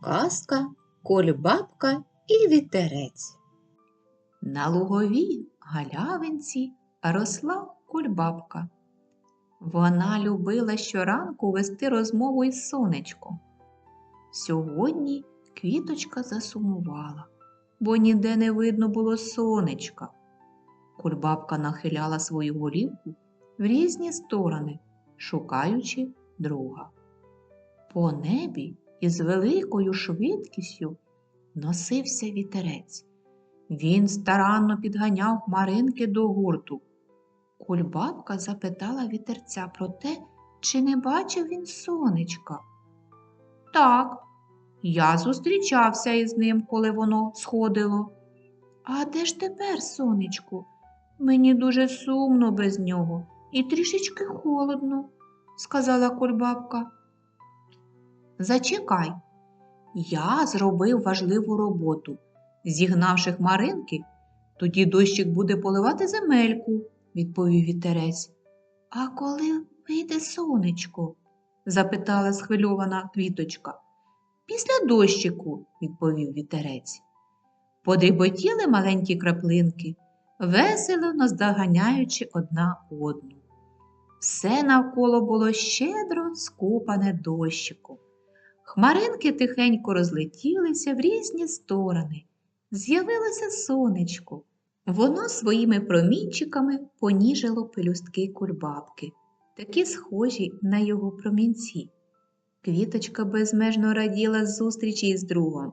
Казка, кольбабка і вітерець. На луговій галявинці росла кульбабка. Вона любила щоранку вести розмову із сонечком. Сьогодні квіточка засумувала, бо ніде не видно було сонечка. Кульбабка нахиляла свою голівку в різні сторони, шукаючи друга. По небі із великою швидкістю носився вітерець. Він старанно підганяв хмаринки до гурту. Кульбабка запитала вітерця про те, чи не бачив він сонечка. Так, я зустрічався із ним, коли воно сходило. А де ж тепер, сонечко? Мені дуже сумно без нього і трішечки холодно, сказала кульбабка. Зачекай, я зробив важливу роботу. Зігнавши хмаринки, тоді дощик буде поливати земельку, відповів вітерець. А коли вийде сонечко? запитала схвильована квіточка. Після дощику, відповів вітерець. Подріботіли маленькі краплинки, весело наздоганяючи одна одну. Все навколо було щедро скупане дощиком. Хмаринки тихенько розлетілися в різні сторони. З'явилося сонечко. Воно своїми промінчиками поніжило пелюстки кульбабки, такі схожі на його промінці. Квіточка безмежно раділа з зустрічі із другом.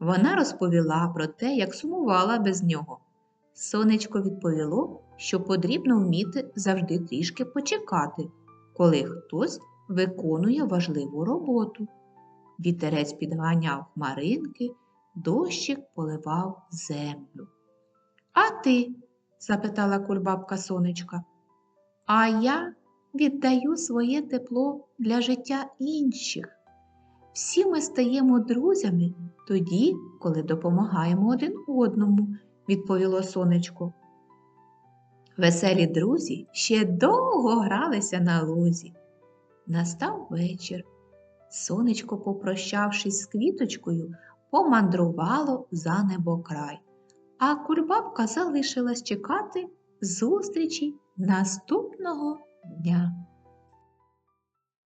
Вона розповіла про те, як сумувала без нього. Сонечко відповіло, що потрібно вміти завжди трішки почекати, коли хтось виконує важливу роботу. Вітерець підганяв хмаринки, дощик поливав землю. А ти? запитала кульбабка сонечка. А я віддаю своє тепло для життя інших. Всі ми стаємо друзями тоді, коли допомагаємо один одному, відповіло сонечко. Веселі друзі ще довго гралися на лузі. Настав вечір. Сонечко, попрощавшись з квіточкою, помандрувало за небокрай, а кульбабка залишилась чекати зустрічі наступного дня.